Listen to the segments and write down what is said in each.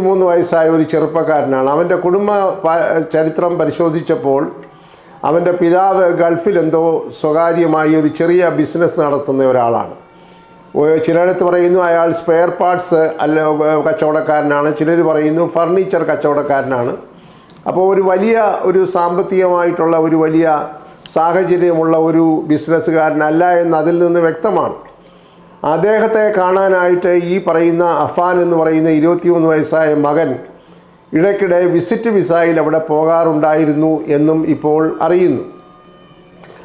മൂന്ന് വയസ്സായ ഒരു ചെറുപ്പക്കാരനാണ്. അവന്റെ കുടുംബ ചരിത്രം പരിശോധിച്ചപ്പോൾ അവന്റെ പിതാവ് ഗൾഫിൽ എന്തോ സ്വകാര്യമായി ഒരു ചെറിയ ബിസിനസ് നടത്തുന്ന ഒരാളാണ്. ചിലയിടത്ത് പറയുന്നു അയാൾ സ്പെയർ പാർട്സ് അല്ല കച്ചവടക്കാരനാണ്. ചിലർ പറയുന്നു ഫർണിച്ചർ കച്ചവടക്കാരനാണ്. അപ്പോൾ ഒരു വലിയ ഒരു സാമ്പത്തികമായിട്ടുള്ള ഒരു വലിയ സാഹചര്യമുള്ള ഒരു ബിസിനസ്സുകാരനല്ല എന്ന് അതിൽ നിന്ന് വ്യക്തമാണ്. അദ്ദേഹത്തെ കാണാനായിട്ട് ഈ പറയുന്ന അഫാൻ എന്ന് പറയുന്ന ഇരുപത്തിമൂന്ന് വയസ്സായ മകൻ ഇടയ്ക്കിടെ വിസിറ്റ് വിസയിൽ അവിടെ പോകാറുണ്ടായിരുന്നു എന്നും ഇപ്പോൾ അറിയുന്നു.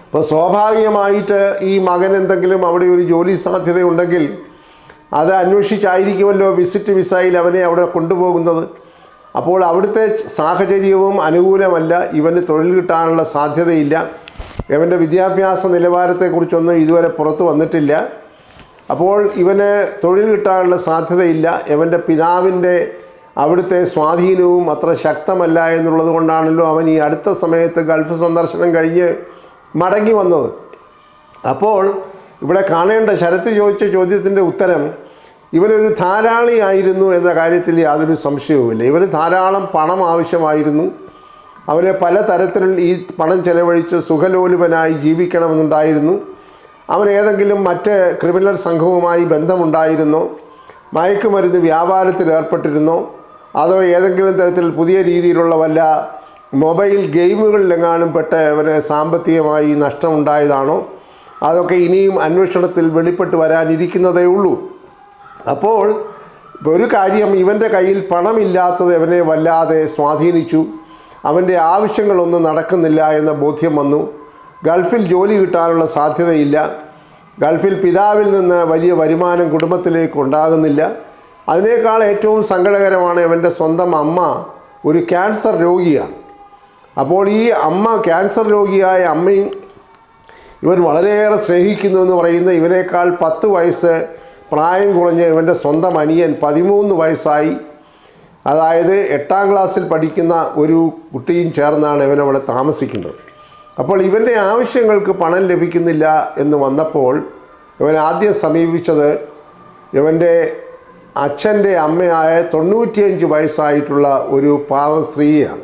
അപ്പോൾ സ്വാഭാവികമായിട്ട് ഈ മകൻ എന്തെങ്കിലും അവിടെ ഒരു ജോലി സാധ്യതയുണ്ടെങ്കിൽ അത് അന്വേഷിച്ചായിരിക്കുമല്ലോ വിസിറ്റ് വിസയിൽ അവനെ അവിടെ കൊണ്ടുപോകുന്നത്. അപ്പോൾ അവിടുത്തെ സാഹചര്യവും അനുകൂലമല്ല. ഇവന് തൊഴിൽ കിട്ടാനുള്ള സാധ്യതയില്ല. ഇവന്റെ വിദ്യാഭ്യാസ നിലവാരത്തെക്കുറിച്ചൊന്നും ഇതുവരെ പുറത്തു വന്നിട്ടില്ല. അപ്പോൾ ഇവന് തൊഴിൽ കിട്ടാനുള്ള സാധ്യതയില്ല. ഇവന്റെ പിതാവിന്റെ അവിടുത്തെ സ്വാധീനവും അത്ര ശക്തമല്ല എന്നുള്ളത് കൊണ്ടാണല്ലോ അവൻ ഈ അടുത്ത സമയത്ത് ഗൾഫ് സന്ദർശനം കഴിഞ്ഞ് മടങ്ങി വന്നത്. അപ്പോൾ ഇവിടെ കാണേണ്ട ശരത്ത് ചോദിച്ച ചോദ്യത്തിന്റെ ഉത്തരം ഇവനൊരു ധാരാളിയായിരുന്നു എന്ന കാര്യത്തിൽ യാതൊരു സംശയവുമില്ല. ഇവന് ധാരാളം പണം ആവശ്യമായിരുന്നു. അവന് പലതരത്തിൽ ഈ പണം ചെലവഴിച്ച് സുഖലോലുപനായി ജീവിക്കണമെന്നുണ്ടായിരുന്നു. അവൻ ഏതെങ്കിലും മറ്റ് ക്രിമിനൽ സംഘവുമായി ബന്ധമുണ്ടായിരുന്നോ മയക്കുമരുന്ന് വ്യാപാരത്തിൽ ഏർപ്പെട്ടിരുന്നോ അതോ ഏതെങ്കിലും തരത്തിൽ പുതിയ രീതിയിലുള്ള വല്ല മൊബൈൽ ഗെയിമുകളിലെങ്ങാനും പെട്ട് അവന് സാമ്പത്തികമായി നഷ്ടമുണ്ടായതാണോ? അതൊക്കെ ഇനിയും അന്വേഷണത്തിൽ വെളിപ്പെട്ട് വരാനിരിക്കുന്നതേ ഉള്ളൂ. അപ്പോൾ ഒരു കാര്യം ഇവന്റെ കയ്യിൽ പണമില്ലാത്തത് അവനെ വല്ലാതെ സ്വാധീനിച്ചു. അവന്റെ ആവശ്യങ്ങളൊന്നും നടക്കുന്നില്ല എന്ന ബോധ്യം വന്നു. ഗൾഫിൽ ജോലി കിട്ടാനുള്ള സാധ്യതയില്ല. ഗൾഫിൽ പിതാവിൽ നിന്ന് വലിയ വരുമാനം കുടുംബത്തിലേക്ക് ഉണ്ടാകുന്നില്ല. അതിനേക്കാൾ ഏറ്റവും സങ്കടകരമാണ് അവന്റെ സ്വന്തം അമ്മ ഒരു ക്യാൻസർ രോഗിയാണ്. അപ്പോൾ ഈ അമ്മ ക്യാൻസർ രോഗിയായ അമ്മയും ഇവൻ വളരെയേറെ സ്നേഹിക്കുന്നു എന്ന് പറയുന്ന ഇവനേക്കാൾ പത്ത് വയസ്സ് പ്രായം കുറഞ്ഞ ഇവന്റെ സ്വന്തം അനിയൻ പതിമൂന്ന് വയസ്സായി. അതായത് എട്ടാം ക്ലാസ്സിൽ പഠിക്കുന്ന ഒരു കുട്ടിയും ചേർന്നാണ് ഇവൻ അവിടെ താമസിക്കുന്നത്. അപ്പോൾ ഇവന്റെ ആവശ്യങ്ങൾക്ക് പണം ലഭിക്കുന്നില്ല എന്ന് വന്നപ്പോൾ ഇവൻ ആദ്യം സമീപിച്ചത് ഇവന്റെ അച്ഛന്റെ അമ്മയായ തൊണ്ണൂറ്റിയഞ്ച് വയസ്സായിട്ടുള്ള ഒരു പാവ സ്ത്രീയാണ്.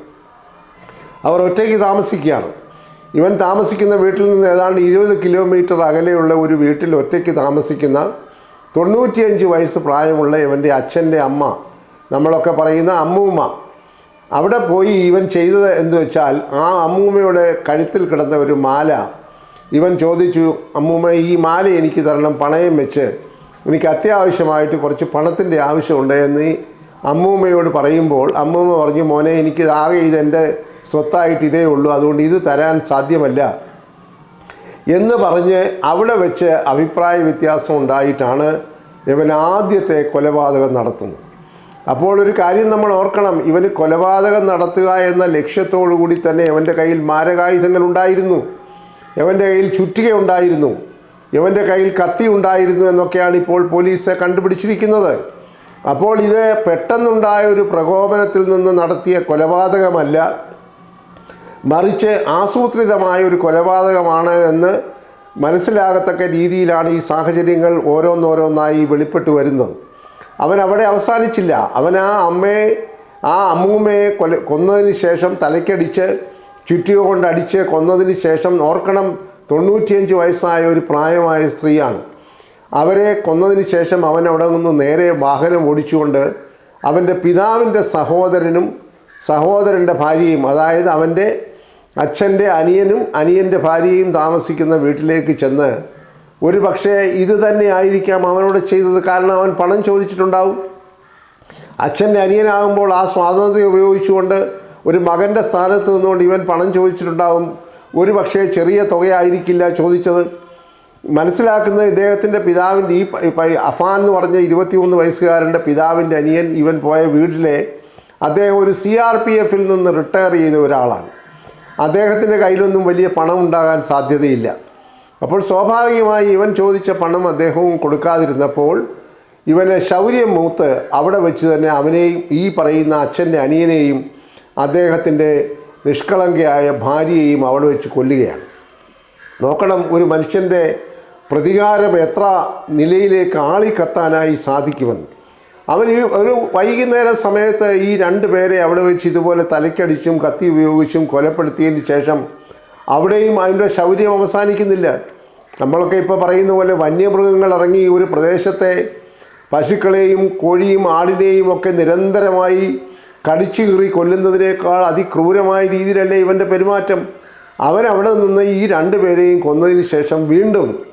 അവർ ഒറ്റയ്ക്ക് താമസിക്കുകയാണ്. ഇവൻ താമസിക്കുന്ന വീട്ടിൽ നിന്ന് ഏതാണ്ട് ഇരുപത് കിലോമീറ്റർ അകലെയുള്ള ഒരു വീട്ടിൽ ഒറ്റയ്ക്ക് താമസിക്കുന്ന തൊണ്ണൂറ്റിയഞ്ച് വയസ്സ് പ്രായമുള്ള ഇവന്റെ അച്ഛന്റെ അമ്മ നമ്മളൊക്കെ പറയുന്ന അമ്മൂമ്മ അവിടെ പോയി ഇവൻ ചെയ്തത് എന്ന് വെച്ചാൽ ആ അമ്മൂമ്മയുടെ കഴുത്തിൽ കിടന്ന ഒരു മാല. ഇവൻ ചോദിച്ചു അമ്മൂമ്മ ഈ മാല എനിക്ക് തരണം പണയം വെച്ച്. എനിക്ക് അത്യാവശ്യമായിട്ട് കുറച്ച് പണത്തിന്റെ ആവശ്യമുണ്ട് എന്ന് അമ്മൂമ്മയോട് പറയുമ്പോൾ അമ്മൂമ്മ പറഞ്ഞു മോനെ എനിക്ക് ആകെ ഇതെന്റെ സ്വത്തായിട്ട് ഇതേ ഉള്ളൂ അതുകൊണ്ട് ഇത് തരാൻ സാധ്യമല്ല എന്ന് പറഞ്ഞ് അവിടെ വെച്ച് അഭിപ്രായ വ്യത്യാസം ഉണ്ടായിട്ടാണ് ഇവൻ ആദ്യത്തെ കൊലപാതകം നടത്തുന്നത്. അപ്പോൾ ഒരു കാര്യം നമ്മൾ ഓർക്കണം. ഇവന് കൊലപാതകം നടത്തുക എന്ന ലക്ഷ്യത്തോടു കൂടി തന്നെ അവന്റെ കയ്യിൽ മാരകായുധങ്ങൾ ഉണ്ടായിരുന്നു. അവന്റെ കയ്യിൽ ചുറ്റികയുണ്ടായിരുന്നു ഇവന്റെ കയ്യിൽ കത്തി ഉണ്ടായിരുന്നു എന്നൊക്കെയാണ് ഇപ്പോൾ പോലീസ് കണ്ടുപിടിച്ചിരിക്കുന്നത്. അപ്പോൾ ഇത് പെട്ടെന്നുണ്ടായ ഒരു പ്രകോപനത്തിൽ നിന്ന് നടത്തിയ കൊലപാതകമല്ല. മറിച്ച് ആസൂത്രിതമായ ഒരു കൊലപാതകമാണ് എന്ന് മനസ്സിലാകത്തക്ക രീതിയിലാണ് ഈ സാഹചര്യങ്ങൾ ഓരോന്നോരോന്നായി വെളിപ്പെട്ടു വരുന്നത് അവൻ അവിടെ അവസാനിച്ചില്ല. അവൻ ആ അമ്മയെ ആ അമ്മൂമ്മയെ കൊല കൊന്നതിന് ശേഷം തലയ്ക്കടിച്ച് ചുറ്റിക കൊണ്ട് അടിച്ച് കൊന്നതിന് ശേഷം ഓർക്കണം തൊണ്ണൂറ്റിയഞ്ച് വയസ്സായ ഒരു പ്രായമായ സ്ത്രീയാണ്. അവരെ കൊന്നതിന് ശേഷം അവൻ അവിടെ നിന്ന് നേരെ വാഹനം ഓടിച്ചുകൊണ്ട് അവന്റെ പിതാവിന്റെ സഹോദരനും സഹോദരന്റെ ഭാര്യയും അതായത് അവന്റെ അച്ഛന്റെ അനിയനും അനിയന്റെ ഭാര്യയും താമസിക്കുന്ന വീട്ടിലേക്ക് ചെന്ന് ഒരു പക്ഷേ ഇത് തന്നെ ആയിരിക്കാം അവനോട് ചെയ്തത്. കാരണം അവൻ പണം ചോദിച്ചിട്ടുണ്ടാവും. അച്ഛന്റെ അനിയനാകുമ്പോൾ ആ സ്വാതന്ത്ര്യം ഉപയോഗിച്ചുകൊണ്ട് ഒരു മകന്റെ സ്ഥാനത്ത് നിന്നുകൊണ്ട് ഇവൻ പണം ചോദിച്ചിട്ടുണ്ടാവും. ഒരു പക്ഷേ ചെറിയ തുകയായിരിക്കില്ല ചോദിച്ചത്. മനസ്സിലാക്കുന്നത് ഇദ്ദേഹത്തിന്റെ പിതാവിന്റെ ഈ അഫാൻ എന്ന് പറഞ്ഞ ഇരുപത്തിമൂന്ന് വയസ്സുകാരന്റെ പിതാവിന്റെ അനിയൻ ഇവൻ പോയ വീട്ടിലെ അദ്ദേഹം ഒരു സി ആർ പി എഫിൽ നിന്ന് റിട്ടയർ ചെയ്ത ഒരാളാണ്. അദ്ദേഹത്തിന്റെ കയ്യിലൊന്നും വലിയ പണം ഉണ്ടാകാൻ സാധ്യതയില്ല. അപ്പോൾ സ്വാഭാവികമായി ഇവൻ ചോദിച്ച പണം അദ്ദേഹവും കൊടുക്കാതിരുന്നപ്പോൾ ഇവന് ശൗര്യം മൂത്ത് അവിടെ വെച്ച് തന്നെ അവനെയും ഈ പറയുന്ന അച്ഛന്റെ അനിയനെയും അദ്ദേഹത്തിന്റെ നിഷ്കളങ്കയായ ഭാര്യയെയും അവിടെ വെച്ച് കൊല്ലുകയാണ്. നോക്കണം ഒരു മനുഷ്യന്റെ പ്രതികാരം എത്ര നിലയിലേക്ക് ആളിക്കത്താനായി സാധിക്കുമെന്ന്. അവൻ ഈ ഒരു വൈകുന്നേര സമയത്ത് ഈ രണ്ട് പേരെ അവിടെ വെച്ച് ഇതുപോലെ തലയ്ക്കടിച്ചും കത്തി ഉപയോഗിച്ചും കൊലപ്പെടുത്തിയതിന് ശേഷം അവിടെയും അതിന്റെ ശൗര്യം അവസാനിക്കുന്നില്ല. നമ്മളൊക്കെ ഇപ്പോൾ പറയുന്ന പോലെ വന്യമൃഗങ്ങൾ ഇറങ്ങി ഒരു പ്രദേശത്തെ പശുക്കളെയും കോഴിയും ആടിനെയും ഒക്കെ നിരന്തരമായി കടിച്ചു കീറി കൊല്ലുന്നതിനേക്കാൾ അതിക്രൂരമായ രീതിയിലല്ലേ ഇവന്റെ പെരുമാറ്റം. അവിടെ നിന്ന് ഈ രണ്ട് പേരെയും കൊന്നതിന് ശേഷം വീണ്ടും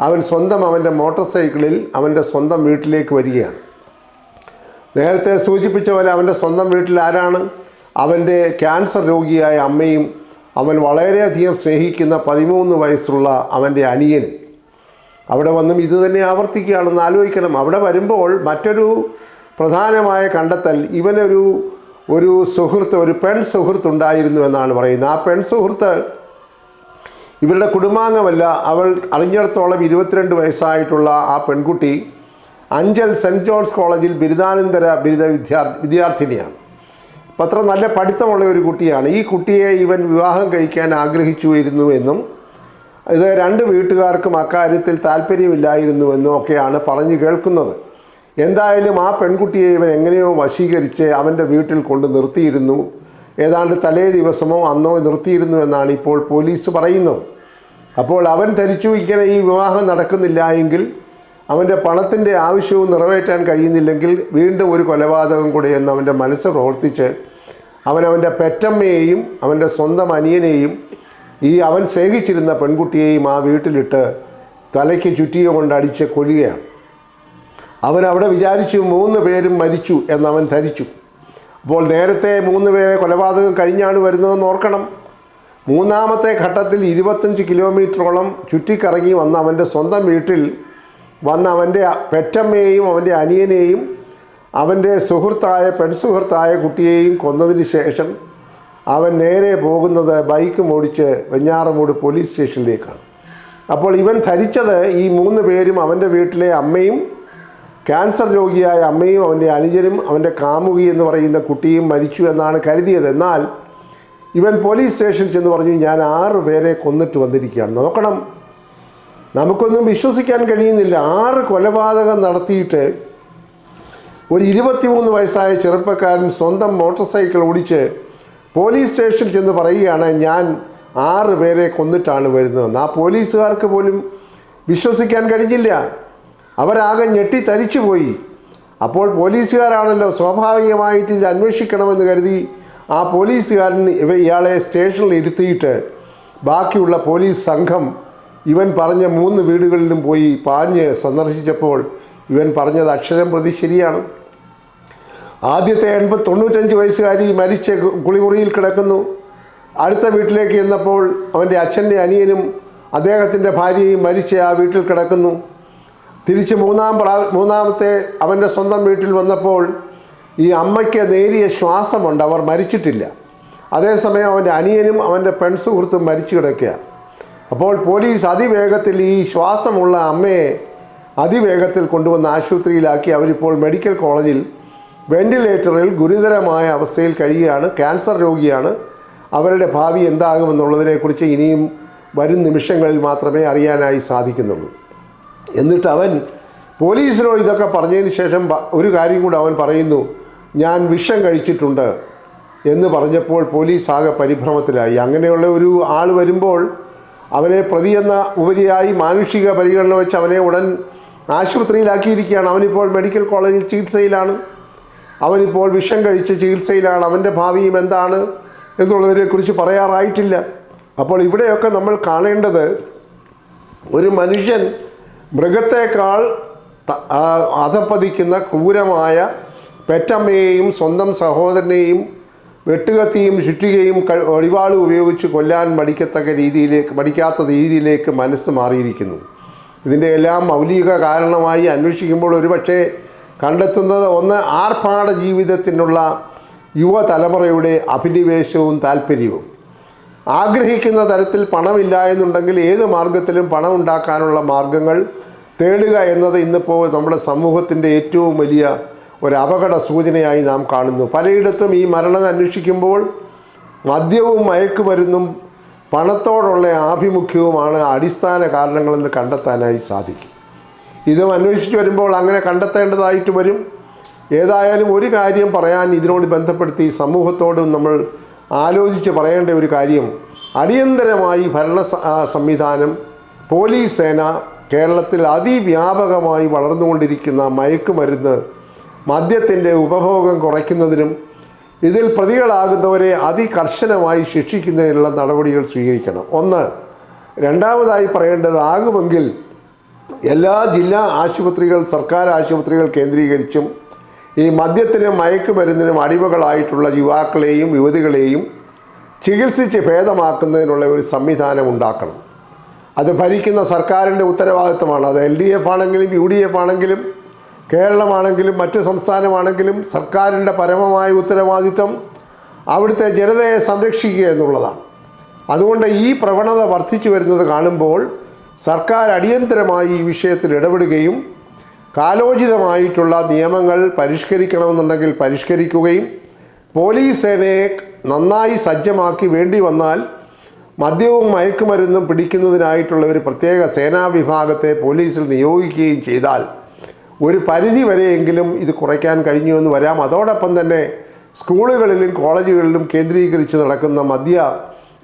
അവൻ സ്വന്തം അവന്റെ മോട്ടോർ സൈക്കിളിൽ അവന്റെ സ്വന്തം വീട്ടിലേക്ക് വരികയാണ്. നേരത്തെ സൂചിപ്പിച്ച പോലെ അവന്റെ സ്വന്തം വീട്ടിൽ ആരാണ്? അവന്റെ ക്യാൻസർ രോഗിയായ അമ്മയും അവൻ വളരെയധികം സ്നേഹിക്കുന്ന പതിമൂന്ന് വയസ്സുള്ള അവന്റെ അനിയൻ. അവിടെ വന്നും ഇത് തന്നെ ആവർത്തിക്കുകയാണെന്ന് ആലോചിക്കണം. അവിടെ വരുമ്പോൾ മറ്റൊരു പ്രധാനമായ കണ്ടെത്തൽ ഇവനൊരു ഒരു സുഹൃത്ത് ഒരു പെൺ സുഹൃത്ത് ഉണ്ടായിരുന്നു എന്നാണ് പറയുന്നത്. ആ പെൺ സുഹൃത്ത് ഇവരുടെ കുടുംബാംഗമല്ല. അവൾ അറിഞ്ഞിടത്തോളം ഇരുപത്തിരണ്ട് വയസ്സായിട്ടുള്ള ആ പെൺകുട്ടി അഞ്ചൽ സെന്റ് ജോൺസ് കോളേജിൽ ബിരുദാനന്തര ബിരുദ വിദ്യാർത്ഥി വിദ്യാർത്ഥിനിയാണ്. അപ്പം അത്ര നല്ല പഠിത്തമുള്ള ഒരു കുട്ടിയാണ്. ഈ കുട്ടിയെ ഇവൻ വിവാഹം കഴിക്കാൻ ആഗ്രഹിച്ചുവരുന്നു എന്നും ഇത് രണ്ട് വീട്ടുകാർക്കും അക്കാര്യത്തിൽ താല്പര്യമില്ലായിരുന്നുവെന്നും ഒക്കെയാണ് പറഞ്ഞു കേൾക്കുന്നത്. എന്തായാലും ആ പെൺകുട്ടിയെ ഇവൻ എങ്ങനെയോ വശീകരിച്ച് അവന്റെ വീട്ടിൽ കൊണ്ട് നിർത്തിയിരുന്നു. ഏതാണ്ട് തലേ ദിവസമോ അന്നോ നിർത്തിയിരുന്നു എന്നാണ് ഇപ്പോൾ പോലീസ് പറയുന്നത്. അപ്പോൾ അവൻ ധരിച്ചു ഇങ്ങനെ ഈ വിവാഹം നടക്കുന്നില്ല എങ്കിൽ അവന്റെ പണത്തിന്റെ ആവശ്യവും നിറവേറ്റാൻ കഴിയുന്നില്ലെങ്കിൽ വീണ്ടും ഒരു കൊലപാതകം കൂടെ എന്ന് അവന്റെ മനസ്സ് പ്രവർത്തിച്ച് അവൻ അവന്റെ പെറ്റമ്മയെയും അവന്റെ സ്വന്തം അനിയനെയും ഈ അവൻ സ്നേഹിച്ചിരുന്ന പെൺകുട്ടിയെയും ആ വീട്ടിലിട്ട് തലയ്ക്ക് ചുറ്റിയ കൊണ്ട് അടിച്ച് കൊല്ലുകയാണ്. അവൻ അവിടെ വിചാരിച്ചു മൂന്ന് പേരും മരിച്ചു എന്നവൻ ധരിച്ചു. അപ്പോൾ നേരത്തെ മൂന്ന് പേരെ കൊലപാതകം കഴിഞ്ഞാണ് വരുന്നതെന്ന് ഓർക്കണം. മൂന്നാമത്തെ ഘട്ടത്തിൽ ഇരുപത്തഞ്ച് കിലോമീറ്ററോളം ചുറ്റിക്കറങ്ങി വന്ന അവന്റെ സ്വന്തം വീട്ടിൽ വന്ന അവന്റെ പെറ്റമ്മയെയും അവന്റെ അനിയനെയും അവന്റെ സുഹൃത്തായ പെൺസുഹൃത്തായ കുട്ടിയെയും കൊന്നതിന് ശേഷം അവൻ നേരെ പോകുന്നത് ബൈക്ക് ഓടിച്ച് വെഞ്ഞാറമൂട് പോലീസ് സ്റ്റേഷനിലേക്കാണ്. അപ്പോൾ ഇവൻ ധരിച്ചത് ഈ മൂന്ന് പേരും അവന്റെ വീട്ടിലെ അമ്മയും ക്യാൻസർ രോഗിയായ അമ്മയും അവന്റെ അനുജനും അവന്റെ കാമുകി എന്ന് പറയുന്ന കുട്ടിയും മരിച്ചു എന്നാണ് കരുതിയത്. എന്നാൽ ഇവൻ പോലീസ് സ്റ്റേഷനിൽ ചെന്ന് പറഞ്ഞു ഞാൻ ആറ് പേരെ കൊന്നിട്ട് വന്നിരിക്കുകയാണ്. നോക്കണം നമുക്കൊന്നും വിശ്വസിക്കാൻ കഴിയുന്നില്ല. ആറ് കൊലപാതകം നടത്തിയിട്ട് ഒരു ഇരുപത്തിമൂന്ന് വയസ്സായ ചെറുപ്പക്കാരൻ സ്വന്തം മോട്ടോർ സൈക്കിൾ ഓടിച്ച് പോലീസ് സ്റ്റേഷനിൽ ചെന്ന് പറയുകയാണ് ഞാൻ ആറ് പേരെ കൊന്നിട്ടാണ് വരുന്നതെന്ന് ആ പോലീസുകാർക്ക് പോലും വിശ്വസിക്കാൻ കഴിഞ്ഞില്ല. അവരാകെ ഞെട്ടി തരിച്ചു പോയി. അപ്പോൾ പോലീസുകാരാണല്ലോ സ്വാഭാവികമായിട്ട് ഇത് അന്വേഷിക്കണമെന്ന് കരുതി ആ പോലീസുകാരൻ ഇവ ഇയാളെ സ്റ്റേഷനിൽ ഇരുത്തിയിട്ട് ബാക്കിയുള്ള പോലീസ് സംഘം ഇവൻ പറഞ്ഞ മൂന്ന് വീടുകളിലും പോയി പാഞ്ഞ് സന്ദർശിച്ചപ്പോൾ ഇവൻ പറഞ്ഞത് അക്ഷരം പ്രതി ശരിയാണ്. ആദ്യത്തെ എൺപത് തൊണ്ണൂറ്റഞ്ച് വയസ്സുകാരി മരിച്ച കുളിമുറിയിൽ കിടക്കുന്നു. അടുത്ത വീട്ടിലേക്ക് ചെന്നപ്പോൾ അവന്റെ അച്ഛന്റെ അനിയനും അദ്ദേഹത്തിന്റെ ഭാര്യയും മരിച്ച ആ വീട്ടിൽ കിടക്കുന്നു. തിരിച്ച് മൂന്നാം പ്രാ മൂന്നാമത്തെ അവന്റെ സ്വന്തം വീട്ടിൽ വന്നപ്പോൾ ഈ അമ്മയ്ക്ക് നേരിയ ശ്വാസമുണ്ട്. അവർ മരിച്ചിട്ടില്ല. അതേസമയം അവന്റെ അനിയനും അവന്റെ പെൺസുഹൃത്തും മരിച്ചു കിടക്കുകയാണ്. അപ്പോൾ പോലീസ് അതിവേഗത്തിൽ ഈ ശ്വാസമുള്ള അമ്മയെ അതിവേഗത്തിൽ കൊണ്ടുവന്ന് ആശുപത്രിയിലാക്കി. അവരിപ്പോൾ മെഡിക്കൽ കോളേജിൽ വെന്റിലേറ്ററിൽ ഗുരുതരമായ അവസ്ഥയിൽ കഴിയുകയാണ്. ക്യാൻസർ രോഗിയാണ്. അവരുടെ ഭാവി എന്താകുമെന്നുള്ളതിനെക്കുറിച്ച് ഇനിയും വരും നിമിഷങ്ങളിൽ മാത്രമേ അറിയാനായി സാധിക്കുന്നുള്ളൂ. എന്നിട്ട് അവൻ പോലീസിനോട് ഇതൊക്കെ പറഞ്ഞതിന് ശേഷം ഒരു കാര്യം കൂടെ അവൻ പറയുന്നു. ഞാൻ വിഷം കഴിച്ചിട്ടുണ്ട് എന്ന് പറഞ്ഞപ്പോൾ പോലീസ് ആകെ പരിഭ്രമത്തിലായി. അങ്ങനെയുള്ള ഒരു ആൾ വരുമ്പോൾ അവനെ പ്രതി എന്ന ഉപരിയായി മാനുഷിക പരിഗണന വെച്ച് അവനെ ഉടൻ ആശുപത്രിയിലാക്കിയിരിക്കുകയാണ്. അവനിപ്പോൾ മെഡിക്കൽ കോളേജിൽ ചികിത്സയിലാണ്. അവനിപ്പോൾ വിഷം കഴിച്ച് ചികിത്സയിലാണ്. അവന്റെ ഭാവിയും എന്താണ് എന്നുള്ളതിനെക്കുറിച്ച് പറയാറായിട്ടില്ല. അപ്പോൾ ഇവിടെയൊക്കെ നമ്മൾ കാണേണ്ടത് ഒരു മനുഷ്യൻ മൃഗത്തേക്കാൾ അധപ്പതിക്കുന്ന ക്രൂരമായ പെറ്റമ്മയെയും സ്വന്തം സഹോദരനെയും വെട്ടുകത്തിയും ചുറ്റുകയും ക- ഉപയോഗിച്ച് കൊല്ലാൻ മടിക്കത്തക്ക രീതിയിലേക്ക് മടിക്കാത്ത രീതിയിലേക്ക് മനസ്സ് മാറിയിരിക്കുന്നു. ഇതിന്റെ എല്ലാം മൗലിക കാരണമായി അന്വേഷിക്കുമ്പോൾ ഒരുപക്ഷെ കണ്ടെത്തുന്നത് ഒന്ന് ആർഭാട ജീവിതത്തിനുള്ള യുവതലമുറയുടെ അഭിനിവേശവും താല്പര്യവും ആഗ്രഹിക്കുന്ന തരത്തിൽ പണമില്ല എന്നുണ്ടെങ്കിൽ ഏത് മാർഗത്തിലും പണം ഉണ്ടാക്കാനുള്ള മാർഗങ്ങൾ തേടുക എന്നത് ഇന്നിപ്പോൾ നമ്മുടെ സമൂഹത്തിന്റെ ഏറ്റവും വലിയ ഒരു അപകട സൂചനയായി നാം കാണുന്നു. പലയിടത്തും ഈ മരണം അന്വേഷിക്കുമ്പോൾ മദ്യവും മയക്കുമരുന്നും പണത്തോടുള്ള ആഭിമുഖ്യവുമാണ് അടിസ്ഥാന കാരണങ്ങളെന്ന് കണ്ടെത്താനായി സാധിക്കും. ഇതും അന്വേഷിച്ച് വരുമ്പോൾ അങ്ങനെ കണ്ടെത്തേണ്ടതായിട്ട് വരും. ഏതായാലും ഒരു കാര്യം പറയാൻ ഇതിനോട് ബന്ധപ്പെടുത്തി സമൂഹത്തോടും നമ്മൾ ആലോചിച്ച് പറയേണ്ട ഒരു കാര്യം അടിയന്തരമായി ഭരണ സംവിധാനം പോലീസ് സേന കേരളത്തിൽ അതിവ്യാപകമായി വളർന്നുകൊണ്ടിരിക്കുന്ന മയക്കുമരുന്ന് മദ്യത്തിന്റെ ഉപഭോഗം കുറയ്ക്കുന്നതിനും ഇതിൽ പ്രതികളാകുന്നവരെ അതികർശനമായി ശിക്ഷിക്കുന്നതിനുള്ള നടപടികൾ സ്വീകരിക്കണം. ഒന്ന് രണ്ടാമതായി പറയേണ്ടത് പറയേണ്ടതാകുമെങ്കിൽ എല്ലാ ജില്ലാ ആശുപത്രികൾ സർക്കാർ ആശുപത്രികൾ കേന്ദ്രീകരിച്ചും ഈ മദ്യത്തിനും മയക്കുമരുന്നിനും അടിമകളായിട്ടുള്ള യുവാക്കളെയും യുവതികളെയും ചികിത്സിച്ച് ഭേദമാക്കുന്നതിനുള്ള ഒരു സംവിധാനം ഉണ്ടാക്കണം. അത് ഭരിക്കുന്ന സർക്കാരിന്റെ ഉത്തരവാദിത്തമാണ്. അത് എൽ ഡി എഫ് ആണെങ്കിലും യു ഡി എഫ് ആണെങ്കിലും കേരളമാണെങ്കിലും മറ്റ് സംസ്ഥാനമാണെങ്കിലും സർക്കാരിന്റെ പരമമായ ഉത്തരവാദിത്വം അവിടുത്തെ ജനതയെ സംരക്ഷിക്കുക എന്നുള്ളതാണ്. അതുകൊണ്ട് ഈ പ്രവണത വർദ്ധിച്ചു വരുന്നത് കാണുമ്പോൾ സർക്കാർ അടിയന്തരമായി ഈ വിഷയത്തിൽ ഇടപെടുകയും കാലോചിതമായിട്ടുള്ള നിയമങ്ങൾ പരിഷ്കരിക്കണമെന്നുണ്ടെങ്കിൽ പരിഷ്കരിക്കുകയും പോലീസ് സേനയെ നന്നായി സജ്ജമാക്കി വേണ്ടി വന്നാൽ മദ്യവും മയക്കുമരുന്നും പിടിക്കുന്നതിനായിട്ടുള്ള ഒരു പ്രത്യേക സേനാ വിഭാഗത്തെ പോലീസിൽ നിയോഗിക്കുകയും ചെയ്താൽ ഒരു പരിധി വരെയെങ്കിലും ഇത് കുറയ്ക്കാൻ കഴിഞ്ഞു എന്ന് വരാം. അതോടൊപ്പം തന്നെ സ്കൂളുകളിലും കോളേജുകളിലും കേന്ദ്രീകരിച്ച് നടക്കുന്ന മദ്യ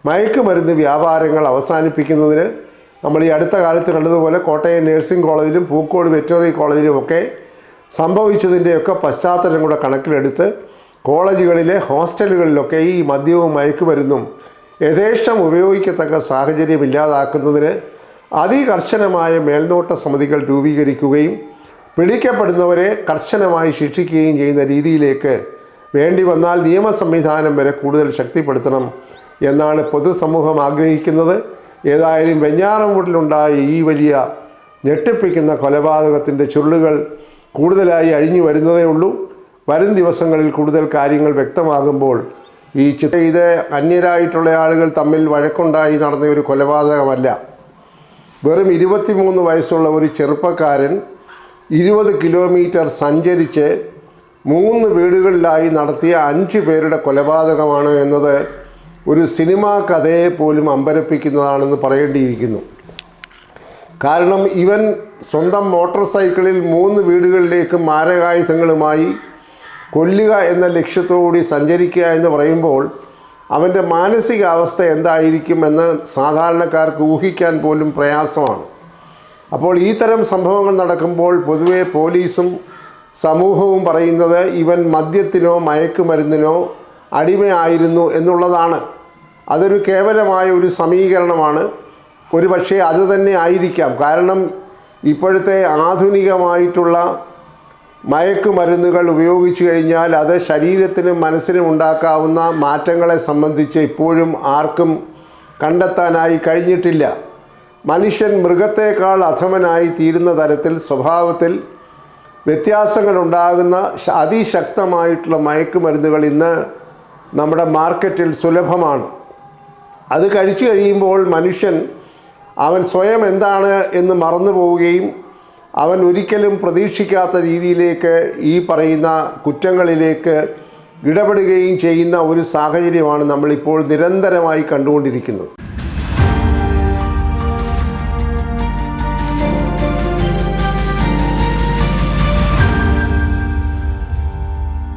മയക്കുമരുന്ന് വ്യാപാരങ്ങൾ അവസാനിപ്പിക്കുന്നതിന് നമ്മൾ ഈ അടുത്ത കാലത്ത് കണ്ടതുപോലെ കോട്ടയം നഴ്സിംഗ് കോളേജിലും പൂക്കോട് വെറ്ററിനറി കോളേജിലും ഒക്കെ സംഭവിച്ചതിന്റെയൊക്കെ പശ്ചാത്തലം കൂടെ കണക്കിലെടുത്ത് കോളേജുകളിലെ ഹോസ്റ്റലുകളിലൊക്കെ ഈ മദ്യവും മയക്കുമരുന്നും യഥേഷ്ടം ഉപയോഗിക്കത്തക്ക സാഹചര്യം ഇല്ലാതാക്കുന്നതിന് അതികർശനമായ മേൽനോട്ട സമിതികൾ രൂപീകരിക്കുകയും പിടിക്കപ്പെടുന്നവരെ കർശനമായി ശിക്ഷിക്കുകയും ചെയ്യുന്ന രീതിയിലേക്ക് വേണ്ടി വന്നാൽ നിയമ സംവിധാനം വരെ കൂടുതൽ ശക്തിപ്പെടുത്തണം എന്നാണ് പൊതുസമൂഹം ആഗ്രഹിക്കുന്നത്. ഏതായാലും വെഞ്ഞാറമൂട്ടിലുണ്ടായ ഈ വലിയ ഞെട്ടിപ്പിക്കുന്ന കൊലപാതകത്തിന്റെ ചുരുളുകൾ കൂടുതലായി അഴിഞ്ഞു വരുന്നതേ ഉള്ളൂ. വരും ദിവസങ്ങളിൽ കൂടുതൽ കാര്യങ്ങൾ വ്യക്തമാകുമ്പോൾ ഈ ചിത്ര ഇത് അന്യരായിട്ടുള്ള ആളുകൾ തമ്മിൽ വഴക്കുണ്ടായി നടന്ന ഒരു കൊലപാതകമല്ല. വെറും ഇരുപത്തിമൂന്ന് വയസ്സുള്ള ഒരു ചെറുപ്പക്കാരൻ ഇരുപത് കിലോമീറ്റർ സഞ്ചരിച്ച് മൂന്ന് വീടുകളിലായി നടത്തിയ അഞ്ച് പേരുടെ കൊലപാതകമാണ് എന്നത് ഒരു സിനിമാ കഥയെ പോലും അമ്പരപ്പിക്കുന്നതാണെന്ന് പറയേണ്ടിയിരിക്കുന്നു. കാരണം ഇവൻ സ്വന്തം മോട്ടോർ സൈക്കിളിൽ മൂന്ന് വീടുകളിലേക്ക് മാരകായുധങ്ങളുമായി കൊല്ലുക എന്ന ലക്ഷ്യത്തോടുകൂടി സഞ്ചരിക്കുക എന്ന് പറയുമ്പോൾ അവന്റെ മാനസികാവസ്ഥ എന്തായിരിക്കും എന്ന് സാധാരണക്കാർക്ക് ഊഹിക്കാൻ പോലും പ്രയാസമാണ്. അപ്പോൾ ഈ തരം സംഭവങ്ങൾ നടക്കുമ്പോൾ പൊതുവെ പോലീസും സമൂഹവും പറയുന്നത് ഇവൻ മദ്യത്തിനോ മയക്കുമരുന്നിനോ അടിമയായിരുന്നു എന്നുള്ളതാണ്. അതൊരു കേവലമായ ഒരു സമീകരണമാണ്. ഒരു പക്ഷേ അത് തന്നെ ആയിരിക്കാം. കാരണം ഇപ്പോഴത്തെ ആധുനികമായിട്ടുള്ള മയക്കുമരുന്നുകൾ ഉപയോഗിച്ചു കഴിഞ്ഞാൽ അത് ശരീരത്തിനും മനസ്സിനും ഉണ്ടാക്കാവുന്ന മാറ്റങ്ങളെ സംബന്ധിച്ച് ഇപ്പോഴും ആർക്കും കണ്ടെത്താനായി കഴിഞ്ഞിട്ടില്ല. മനുഷ്യൻ മൃഗത്തേക്കാൾ അധമനായി തീരുന്ന തരത്തിൽ സ്വഭാവത്തിൽ വ്യത്യാസങ്ങൾ ഉണ്ടാകുന്ന അതിശക്തമായിട്ടുള്ള മയക്കുമരുന്നുകൾ ഇന്ന് നമ്മുടെ മാർക്കറ്റിൽ സുലഭമാണ്. അത് കഴിച്ചു കഴിയുമ്പോൾ മനുഷ്യൻ അവൻ സ്വയം എന്താണ് എന്ന് മറന്നു പോവുകയും അവൻ ഒരിക്കലും പ്രതീക്ഷിക്കാത്ത രീതിയിലേക്ക് ഈ പറയുന്ന കുറ്റങ്ങളിലേക്ക് ഇടപെടുകയും ചെയ്യുന്ന ഒരു സാഹചര്യമാണ് നമ്മളിപ്പോൾ നിരന്തരമായി കണ്ടുകൊണ്ടിരിക്കുന്നത്.